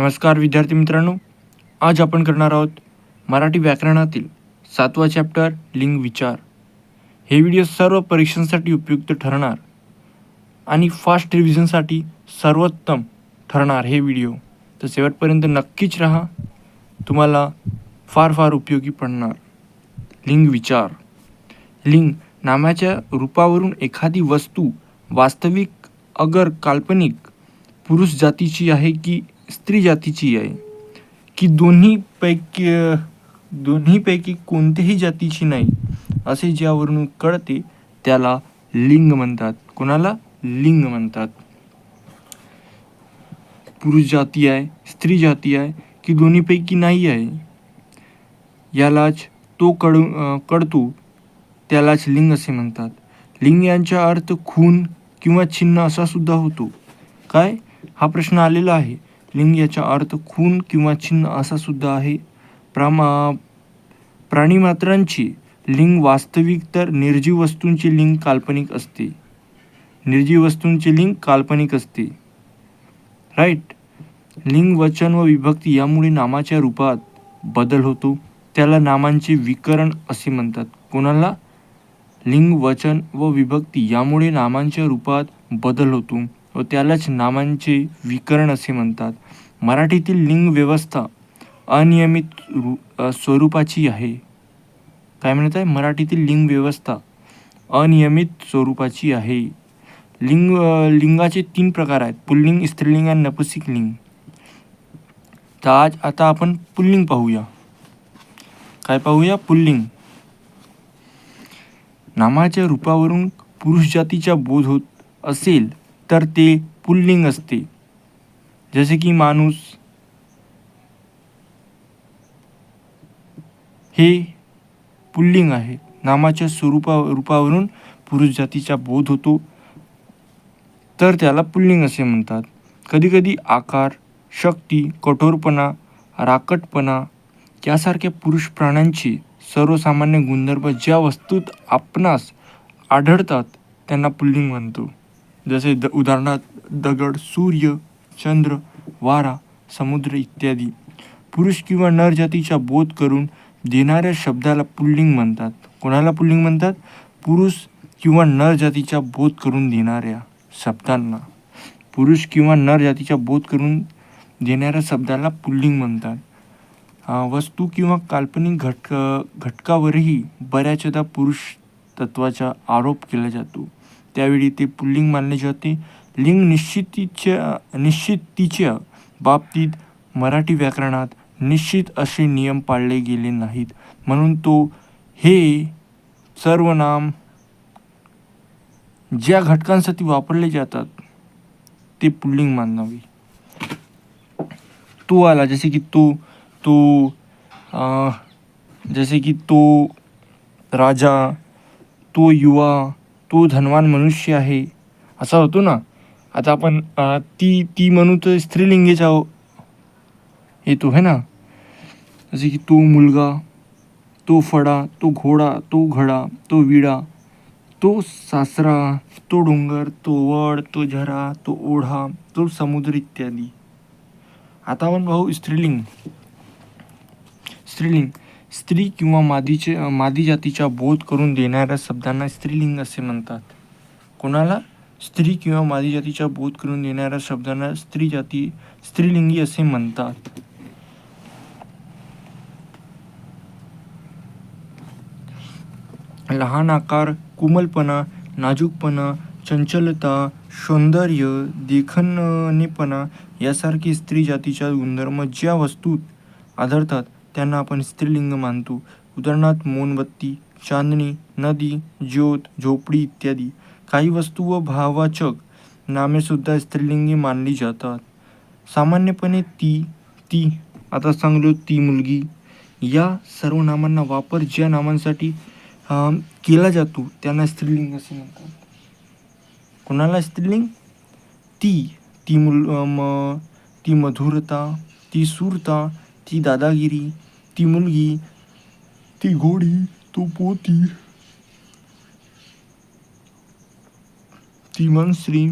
नमस्कार विद्यार्थी मित्रांनो. आज आपण करणार आहोत मराठी व्याकरणातील सातवा चॅप्टर लिंग विचार. हे व्हिडिओ सर्व परीक्षांसाठी उपयुक्त ठरणार आणि फास्ट रिव्हिजनसाठी सर्वोत्तम ठरणार हे व्हिडिओ तर शेवटपर्यंत नक्कीच राहा. तुम्हाला फार फार उपयोगी पडणार. लिंग विचार. लिंग नामाच्या रूपावरून एखादी वस्तू वास्तविक अगर काल्पनिक पुरुष जातीची आहे की स्त्री जातीची आहे. की दोन्हीपैकी दोन्हीपैकी कोणत्याही जातीची नाही असे ज्यावरून कळते त्याला लिंग म्हणतात. कोणाला? लिंग म्हणतात. पुरुष जाती आहे स्त्री जाती आहे की दोन्हीपैकी नाही आहे. यालाच तो कळू कळतो त्यालाच लिंग असे म्हणतात. लिंग यांचा अर्थ खून किंवा चिन्ह असा सुद्धा होतो. काय? हा प्रश्न आलेला आहे. लिंग याचा अर्थ खून किंवा चिन्ह असा सुद्धा आहे. प्रामा प्राणीमात्रांची लिंग वास्तविक तर निर्जीव वस्तूंचे लिंग काल्पनिक असते. निर्जीव वस्तूंचे लिंग काल्पनिक असते. राईट? लिंग वचन व विभक्ती यामुळे नामाच्या रूपात बदल होतो. त्याला नामांचे विकरण असे म्हणतात. कोणाला? लिंग वचन व विभक्ती यामुळे नामांच्या रूपात बदल होतो. व त्यालाच नामांचे विकरण असे म्हणतात. मराठीतील लिंग व्यवस्था अनियमित रू स्वरूपाची आहे. काय म्हणत आहे? मराठीतील लिंग व्यवस्था अनियमित स्वरूपाची आहे. लिंग लिंगाचे तीन प्रकार आहेत. पुल्लिंग स्त्रीलिंग आणि नपुसिक लिंग. तर आज आता आपण पुल्लिंग पाहूया. काय पाहूया? पुल्लिंग. नामाच्या रूपावरून पुरुष जातीचा बोध होत असेल तर ते पुल्लिंग असते. जसे की माणूस हे पुल्लिंग आहे. नामाच्या स्वरूपा रूपावरून पुरुष जातीचा बोध होतो. तर त्याला पुल्लिंग असे म्हणतात. कधीकधी आकार शक्ती कठोरपणा राकटपणा यासारख्या पुरुष प्राण्यांची सर्वसामान्य गुणधर्म ज्या वस्तूत आपणास आढळतात त्यांना पुल्लिंग म्हणतो. जसे द उदाहरणार्थ दगड सूर्य चंद्र वारा समुद्र इत्यादी. पुरुष किंवा नर जातीचा बोध करून देणाऱ्या शब्दाला पुल्लिंग म्हणतात. कोणाला पुल्लिंग म्हणतात? पुरुष किंवा नर जातीचा बोध करून देणाऱ्या शब्दांना. पुरुष किंवा नर जातीचा बोध करून देणाऱ्या शब्दाला पुल्लिंग म्हणतात. वस्तू किंवा काल्पनिक घटक घटकावरही बऱ्याचदा पुरुष तत्वाचा आरोप केला जातो. त्यावेळी ते पुल्लिंग मानले जाते. लिंग निश्चितीच्या निश्चितीच्या बाबतीत मराठी व्याकरणात निश्चित असे नियम पाळले गेले नाहीत. म्हणून तो हे सर्वनाम ज्या घटकांसाठी वापरले जातात ते पुल्लिंग मानावे. तो आला जसे की तो तो जसे की तो राजा तो युवा तो धनवान मनुष्य आहे. असा होतो ना? आता आपण ती ती म्हणू तर स्त्रीलिंगीचा येतो हो. है ना? जसे की तो मुलगा तो फडा तो घोडा तो घडा तो विडा तो सासरा तो डोंगर तो वड तो झरा तो ओढा तो समुद्र इत्यादी. आता आपण भाऊ स्त्रीलिंग. स्त्रीलिंग. स्त्री किंवा मादीचे मादी जातीचा बोध करून देणाऱ्या शब्दांना स्त्रीलिंग असे म्हणतात. कोणाला? स्त्री किंवा मादी जातीचा बोध करून देणाऱ्या शब्दांना स्त्री जाती स्त्रीलिंगी असे म्हणतात. लहान आकार कोमलपणा नाजूकपणा चंचलता सौंदर्य देखणेपणा यासारखे स्त्री जातीच्या गुणधर्म ज्या वस्तूत आढळतात त्यांना आपण स्त्रीलिंग मानतो. उदाहरणार्थ मोनबत्ती चांदणी नदी ज्योत झोपडी इत्यादी. काही वस्तू व भाववाचक नामेसुद्धा स्त्रीलिंगी मानली जातात. सामान्यपणे ती ती आता सांगलो ती मुलगी या सर्व नामांना वापर ज्या नामांसाठी केला जातो त्यांना स्त्रीलिंग असे म्हणतात. कोणाला स्त्रीलिंग? ती ती मुल म ती मधुरता ती सूरता ती दादागिरी ती मुलगी ती घोडी तो पोती. ती मनश्री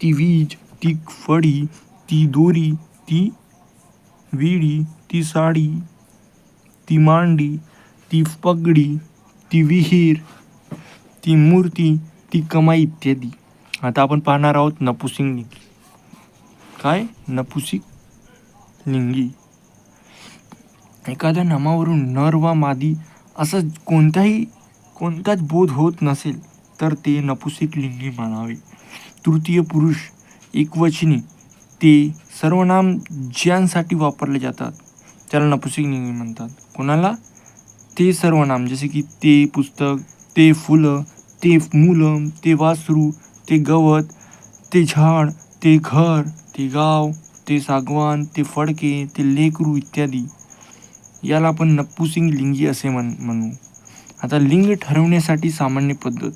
ती वीज ती फडी ती दोरी ती विडी ती साडी ती मांडी ती पगडी ती विहीर ती मूर्ती ती कमाई इत्यादी. आता आपण पाहणार आहोत नपुसिंग काय? नपुसिक लिंगी एखाद्या नामावरून नर वा मादी असं कोणताही कोणताच बोध होत नसेल तर ते नपुसिक लिंगी मानावे. तृतीय पुरुष एकवचनी. ते सर्वनाम ज्यांसाठी वापरले जातात त्याला नपुसिक लिंगी म्हणतात. कोणाला? ते सर्वनाम. जसे की ते पुस्तक ते फुलं ते मुलं ते वासरू ते गवत ते झाड ते घर ते गाव ते सागवान ते फडके ते लेकरू इत्यादी. याला आपण नप्पूसिंग लिंगी असे म्हण म्हणू. आता लिंग ठरवण्यासाठी सामान्य पद्धत.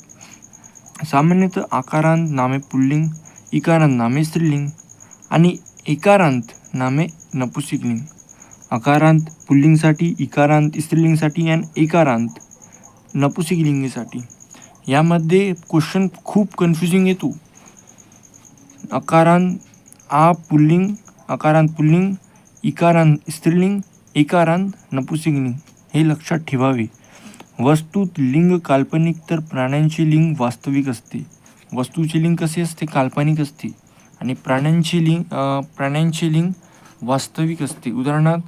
सामान्यतः आकारांत नामे पुल्लिंग इकारांत नामे स्त्रीलिंग आणि एकारांत नामे नपुसिकलिंग आकारांत पुल्लिंगसाठी इकारांत स्त्रीलिंगसाठी आणि एकारांत नपुसिक लिंगीसाठी. यामध्ये क्वेश्चन खूप कन्फ्युजिंग येतो. अकारांत आ पुल्लिंग अकारांत पुल्लिंग इकारांत स्त्रीलिंग एकारांत नपुसिक लिंग हे लक्षात ठेवावे. वस्तूत लिंग काल्पनिक तर प्राण्यांचे लिंग वास्तविक असते. वस्तूचे लिंग कसे असते? काल्पनिक असते. आणि प्राण्यांचे लिंग प्राण्यांचे लिंग वास्तविक असते. उदाहरणार्थ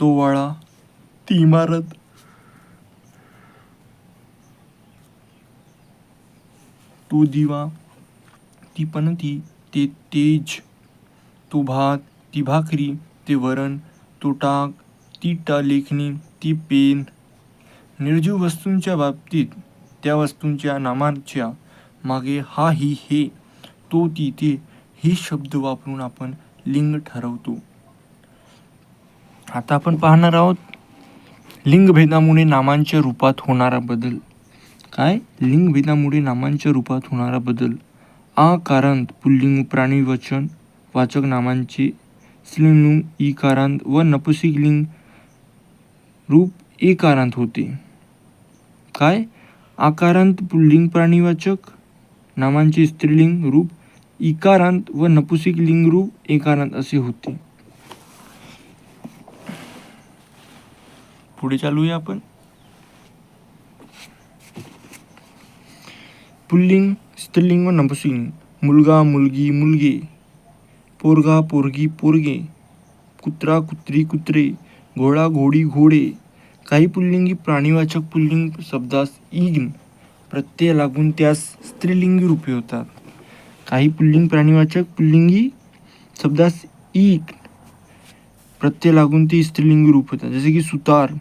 तो वाळा ती इमारत तो दिवा ती पणती ते तेज तो भात ती भाकरी ते वरण तो टाक ती टा लेखणी ती पेन. निर्जीव वस्तूंच्या बाबतीत त्या वस्तूंच्या नामांच्या मागे हा ही हे तो ती ते हे शब्द वापरून आपण लिंग ठरवतो. आता आपण पाहणार आहोत लिंगभेदामुळे नामांच्या रूपात होणारा बदल. काय? लिंगभेदामुळे नामांच्या रूपात होणारा बदल. आकारांत पुल्लिंग प्राणी वचन वाचक नामांचे स्त्रीलिंग इकारांत व नपुसिक लिंग रूप एकारांत होते. काय? आकारांत पुल्लिंग प्राणीवाचक नामांचे स्त्रीलिंग रूप इकारांत व नपुसिक लिंग रूप एकारांत असे होते. पुढे चालूया आपण. पुल्लिंग स्त्रीलिंग व मुलगा मुलगी मुलगे पोरगा पोरगी पोरगे कुत्रा कुत्री कुत्रे घोडा घोडी घोडे काही पुल्लिंगी प्राणीवाचक पुल्लिंग शब्दास ईग प्रत्यय लागून त्यास स्त्रीलिंगी रूपे होतात. काही पुल्लिंग प्राणीवाचक पुल्लिंगी शब्दास ईग प्रत्यय लागून ते स्त्रीलिंगी रूप होतात. जसे की सुतार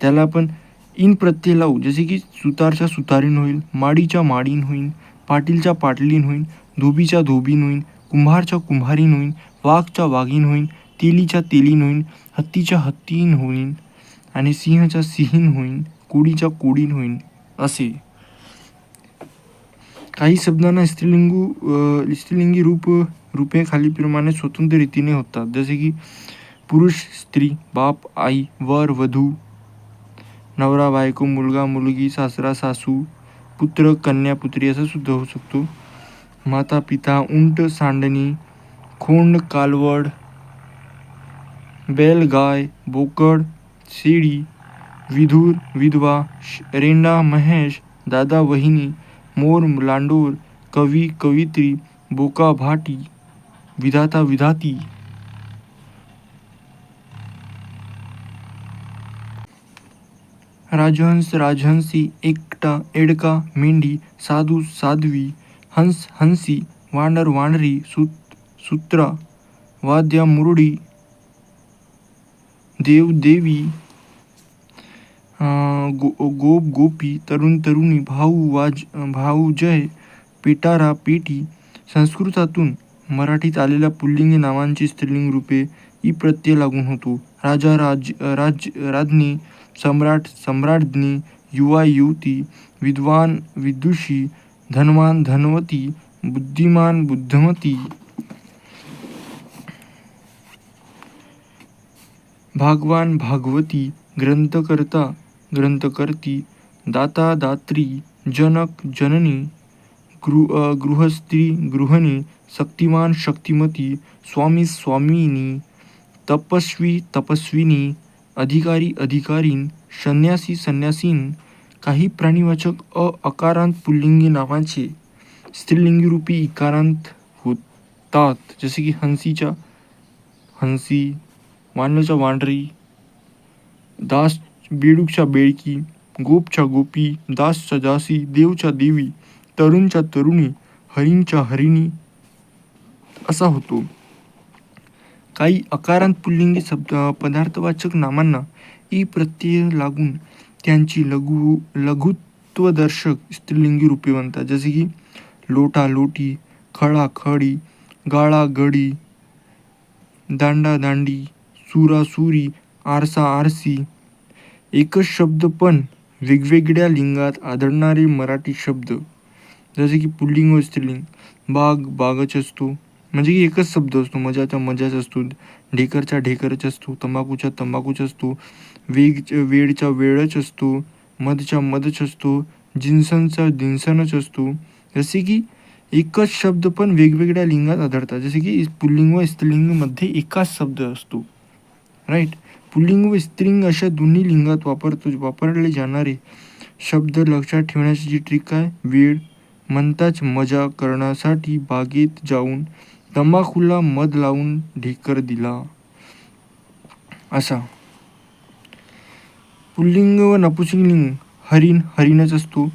त्याला आपण इन प्रत्यय लावू जसे की सुतारच्या सुतारीन होईल माडीच्या माडीन होईल पाटीलच्या पाटलीन होईल धोबीच्या धोबीन होईल कुंभारच्या कुंभारीन होईल वाघच्या वाघीन होईल तेलीच्या तेलीन होईल हत्तीच्या हत्तीन होईल आणि सिंहाच्या सिंहीन होईल कोडीच्या कोडीन होईल असे. काही शब्दांना स्त्रीलिंगू स्त्रीलिंगी रूप रूपे खालीप्रमाणे स्वतंत्र रीतीने होतात. जसे की पुरुष स्त्री बाप आई वर वधू नवरा बायको मुलगा मुलगी सासरा सासू पुत्र कन्या पुत्री असं सुद्धा होऊ शकतो. माता पिता उंट सांडणी खोंड कालवड बैल गाय बोकड शेळी विधूर विधवा श- रेंडा महेश दादा वहिनी मोर लांडोर कवी कवित्री बोका भाटी विधाता विधाती राजहंस राजहंसी एकटा एडका मेंढी साधू साध्वी हंस हंसी वानर वानरी सूत सूत्रा वाद्या मुरडी देव देवी गो गोप गोपी तरुण तरुणी भाऊ वाज भाऊ जय पेटारा पेटी संस्कृतातून मराठीत आलेल्या पुल्लिंगी नावांची स्त्रीलिंग रूपे ई प्रत्यय लागून होतो. राजा राज राज राज्ञी सम्राट सम्राज्ञी युवा युवती विद्वान विदुषी धनवान धनवती बुद्धिमान बुद्धमती। भागवान भागवती ग्रंथकर्ता ग्रंथकर्ती दाता दात्री जनक जननी गृ गृहस्त्री गृहस्थी गृहिणी शक्तिमान शक्तिमती स्वामी स्वामिनी तपस्वी तपस्विनी अधिकारी अधिकारीन संन्यासी संन्यासीन काही प्राणीवाचक अ अकारांत पुल्लिंगी नावांचे स्त्रीलिंगी रूपी इकारांत होतात. जसे की हंसीच्या हंसी वानरच्या वानरी दास बेडूकच्या बेळकी गोपच्या गोपी दासच्या दासी देवच्या देवी तरुणच्या तरुणी हरिणच्या हरिणी असा होतो. काही अकारांत पुल्लिंगी शब्द पदार्थवाचक नामांना ई प्रत्यय लागून त्यांची लघु लघुत्वदर्शक स्त्रीलिंगी रूपे बनतात. जसे की लोटा लोटी खळा खडी गाळा गडी दांडा दांडी सुरा सुरी आरसा आरसी एकच शब्द पण वेगवेगळ्या लिंगात आढळणारे मराठी शब्द. जसे की पुल्लिंग व स्त्रीलिंग. बाग बागच असतो म्हणजे की एकच शब्द असतो. मजाचा मजाच असतो. ढेकरचा ढेकरच असतो. तंबाखूचा तंबाखूच असतो. वेग वेळचा वेळच असतो. मधचा मधच असतो. जिन्सनचा जिन्सनच असतो. जसे की एकच शब्द पण वेगवेगळ्या लिंगात आढळतात. जसे की पुल्लिंग व स्त्रीलिंगमध्ये एकाच शब्द असतो. राईट पुल्लिंग व स्त्रीलिंग अशा दोन्ही लिंगात वापरतो वापरले जाणारे शब्द लक्षात ठेवण्याची जी ट्रिक आहे वेळ म्हणताच मजा करण्यासाठी बागेत जाऊन तंबाखूला मध लावून ढेकर दिला. असा. पुल्लिंग व नपुसिंगलिंग हरिण हरिणच असतो.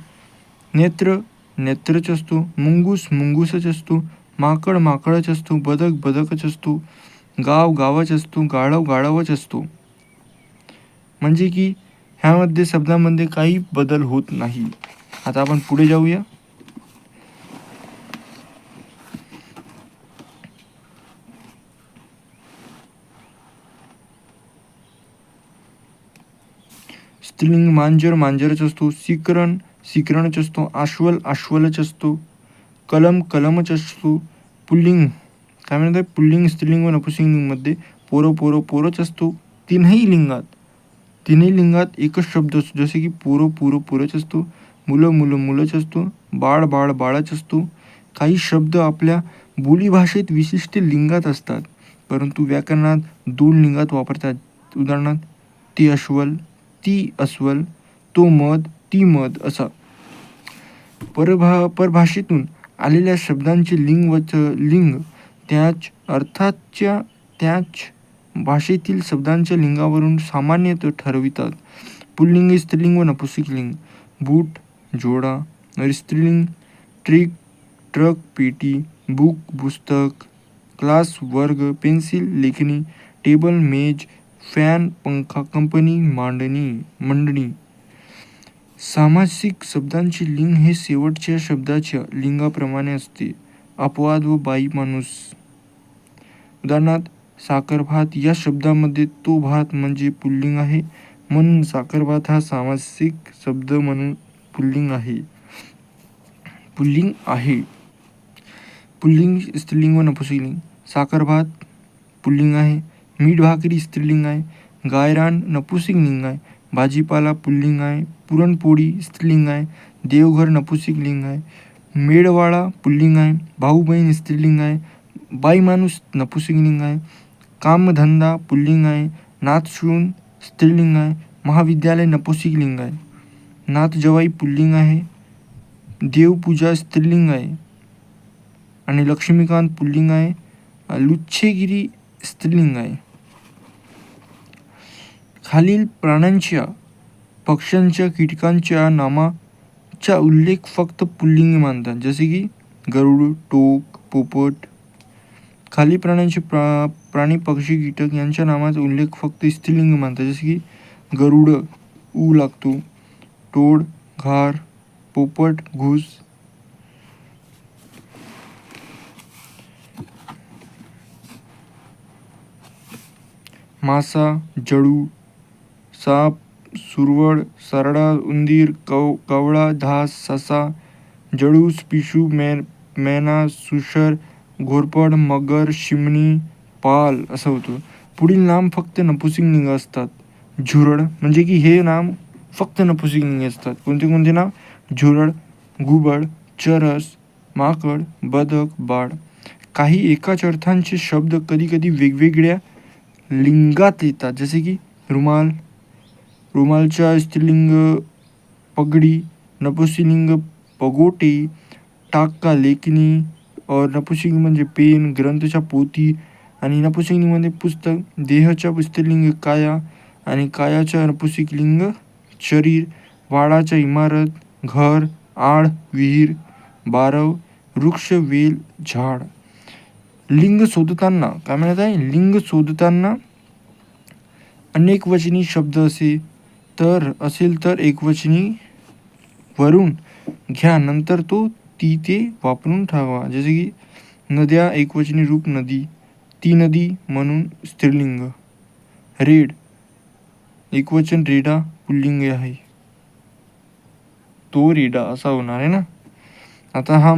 नेत्र नेत्रच असतो. मुंगूस मुंगूसच असतो. माकड माकडच असतो. बदक बदकच असतो. गाव गावच असतो. गाढव गाढवच असतो. म्हणजे की ह्यामध्ये शब्दामध्ये काही बदल होत नाही. आता आपण पुढे जाऊया. स्त्रीलिंग मांजर मांजरच असतो सिकरण सिकरणच असतो आश्वल आश्वलच असतो कलम कलमच असतो पुल्लिंग. काय म्हणतात? पुल्लिंग स्त्रीलिंग व नपुसकलिंगमध्ये पोरं पोरं पोरच असतो तीनही लिंगात. तिन्ही लिंगात एकच शब्द असतो जसे की पोरं पोरं पोरच असतो मुलं मुलं मुलंच असतो बाळ बाळ बाळच असतो काही शब्द आपल्या बोलीभाषेत विशिष्ट लिंगात असतात परंतु व्याकरणात दोन लिंगात वापरतात. उदाहरणार्थ ती अश्वल ती अस्वल तो मध ती मध असा. परभा परभाषेतून आलेल्या शब्दांचे लिंग वच लिंग त्याच अर्थाच्या त्याच भाषेतील शब्दांच्या लिंगावरून सामान्यतः ठरवितात. पुल्लिंग स्त्रीलिंग व नपुसकलिंग बूट जोडा स्त्रीलिंग ट्रिक ट्रक पेटी बुक पुस्तक क्लास वर्ग पेन्सिल लेखणी टेबल मेज फॅन पंखा कंपनी मांडणी मंडणी. सामासिक शब्दांचे लिंग हे शेवटच्या शब्दाच्या लिंगाप्रमाणे असते. अपवाद व बाई माणूस. उदाहरणार्थ साखर भात या शब्दामध्ये तो भात म्हणजे पुल्लिंग आहे. म्हणून साखर भात हा सामासिक शब्द म्हणून पुल्लिंग आहे. पुल्लिंग आहे. पुल्लिंग स्त्रीलिंग व नपुसकलिंग. साखर भात पुल्लिंग आहे. मीठ भाकरी स्त्रीलिंग आहे गायरान नपुसकलिंग आहे भाजीपाला पुल्लिंग आहे पुरणपोळी स्त्रीलिंग आहे देवघर नपुसकलिंग आहे मेळवाळा पुल्लिंग आहे भाऊ बहीण स्त्रीलिंग आहे बाई माणूस नपुसकलिंग आहे कामधंदा पुल्लिंग आहे नाथशून स्त्रीलिंग आहे महाविद्यालय नपुसकलिंग आहे नाथ जवाई पुल्लिंग आहे देवपूजा स्त्रीलिंग आहे आणि लक्ष्मीकांत पुल्लिंग आहे लुच्छेगिरी स्त्रीलिंग आहे खालील प्राण्यांच्या पक्ष्यांच्या कीटकांच्या नामाचा उल्लेख फक्त पुल्लिंग मानतात. जसे की गरुड टोक पोपट. खाली प्राण्यांचे प्रा प्राणी पक्षी कीटक यांच्या नामाचा उल्लेख फक्त स्त्रीलिंग मानतात. जसे की गरुड ऊ लागतो. टोड घार पोपट घुस. मासा जळू साप, सुरवड, सरडा, उंदीर कव कवळा धास ससा जळूस पिशू, मे, मेना, सुशर, घोरपड, मगर शिमणी पाल असं होतं. पुढील नाम फक्त नपुसकलिंग असतात. झुरळ म्हणजे की हे नाम फक्त नपुसकलिंगी असतात. कोणते कोणते नाव घुबड चरस, माकड, बदक बाळ काही एकाच अर्थांचे शब्द कधी कधी वेगवेगळ्या लिंगात येतात. जसे की रुमाल रुमालच्या स्त्रीलिंग पगडी नपुसकलिंग पगोटे टाका लेखणी और नपुसकलिंग म्हणजे पेन ग्रंथच्या पोती आणि नपुसकलिंगमध्ये म्हणजे पुस्तक देहाच्या स्त्रीलिंग काया आणि कायाच्या नपुसकलिंग शरीर वाडाच्या इमारत घर आड विहीर बारव वृक्ष वेल झाड. लिंग शोधताना काय म्हणत आहे? लिंग शोधताना अनेक वचनी शब्द असे तर असेल तर एकवचनी वरून घ्या. नंतर तो ती ते वापरून ठेवा. जसे की नद्या एकवचनी रूप नदी ती नदी म्हणून स्त्रीलिंग. रेड. एकवचन रेडा पुल्लिंग आहे. तो रेडा असा होणार आहे ना? आता हा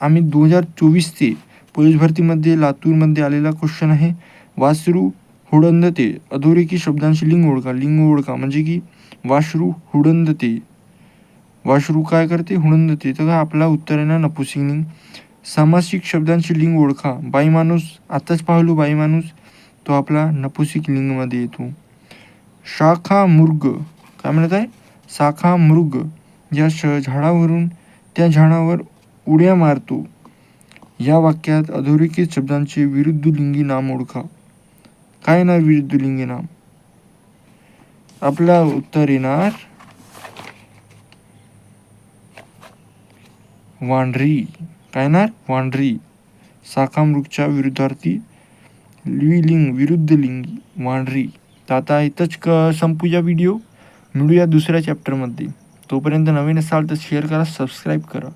आम्ही दोन हजार चोवीस ते पोलीस भरतीमध्ये लातूरमध्ये आलेला क्वेश्चन आहे. वासरू हुडंदते. अधोरेखी शब्दांशी लिंग ओळखा. लिंग ओळखा म्हणजे की वाश्रू हुडंदते. वाश्रू काय करते? हुडंदते. तर आपला उत्तर आहे ना नपुसिंग सामासिक शब्दांशी लिंग ओळखा. बाई माणूस आत्ताच पाहिलो बाई माणूस तो आपला नपुसिक लिंगमध्ये येतो. शाखा मृग काय म्हणत आहे? शाखा मृग या श झाडावरून त्या झाडावर उड्या मारतो. या वाक्यात अधोरेखित शब्दांचे विरुद्ध लिंगी नाम ओळखा. काय ना विरुद्ध लिंगी नाम आपला उत्तर येणार. वांढरी. काय येणार? वांढरी. साखामृगच्या विरुद्धार्थी. लिंग विरुद्ध लिंगी वांढरी. तर आता इथंच क संपूया व्हिडिओ मिळूया दुसऱ्या चॅप्टरमध्ये तोपर्यंत नवीन असाल तर शेअर करा सबस्क्राईब करा.